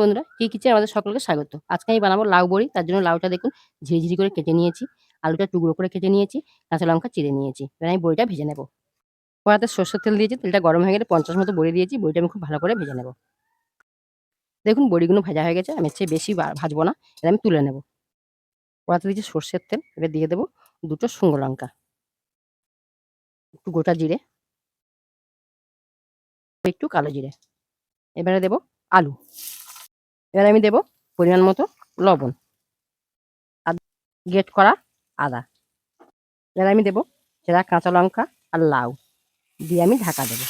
বন্ধুরা, কি কিচেন আমাদের সকলকে স্বাগত। আজকে আমি বানাবো লাউ বড়ি, তার জন্য লাউটা দেখুন ঝিরিঝিরি করে কেটে নিয়েছি, আলুটা টুকরো করে কেটে নিয়েছি, কাঁচা লঙ্কা চিড়ে নিয়েছি। এবার আমি বড়িটা ভেজে নেব। কড়াতে সর্ষের তেল দিয়েছি, তেলটা গরম হয়ে গেলে পঞ্চাশ মতো বড়ি দিয়েছি, বড়িটা আমি খুব ভালো করে ভেজে নেব। দেখুন বড়িগুলো ভাজা হয়ে গেছে, আমি হচ্ছে বেশি ভাজবো না এটা আমি তুলে নেব। কড়াতে দিয়েছি সর্ষের তেল, এবার দিয়ে দেবো দুটো শুকনো লঙ্কা। একটু গোটা জিরে, একটু কালো জিরে। এবারে দেবো আলু। এবার আমি দেব পরিমাণ মতো লবণ। আর গেট করা আদা। এবার আমি দেব সেটা কাঁচা লঙ্কা আর লাউ দিয়ে আমি ঢাকা দেবো।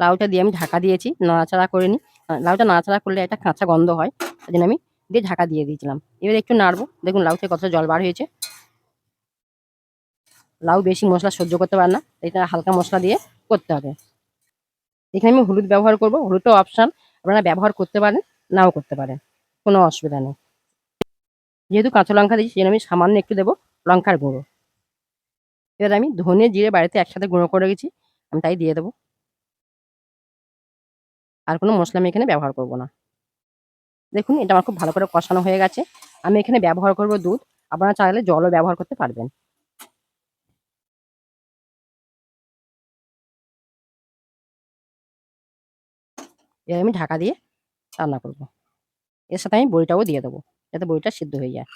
লাউটা দিয়ে আমি ঢাকা দিয়েছি, নাড়াচাড়া করে নিই লাউটা নাড়াচাড়া করলে একটা কাঁচা গন্ধ হয় তাই আমি দিয়ে ঢাকা দিয়ে দিয়েছিলাম। এবার একটু নাড়বো, দেখুন লাউ থেকে জল বার হয়েছে। লাউ বেশি মশলা সহ্য করতে পারে না এটা হালকা মশলা দিয়ে করতে হবে। এখানে আমি হলুদ ব্যবহার করব হলুদটা অপশান আপনারা ব্যবহার করতে পারেন। নাও করতে পারেন কোনো অসুবিধা নেই। যেহেতু কাঁচা লঙ্কা দিয়েছি, সেজন্য আমি সামান্য একটু দেবো লঙ্কার গুঁড়ো। এবার আমি ধনে জিরে বাড়িতে একসাথে গুঁড়ো করে রেখেছি, আমি তাই দিয়ে দেবো। আর কোনো মশলা আমি এখানে ব্যবহার করব না। দেখুন, এটা আমার খুব ভালো করে কষানো হয়ে গেছে। আমি এখানে ব্যবহার করব দুধ, আপনারা চাইলে জলও ব্যবহার করতে পারবেন। এবার আমি ঢাকা দিয়ে রান্না করব। এর সাথে আমি বড়িটাও দিয়ে দেবো যাতে বড়িটা সিদ্ধ হয়ে যায়।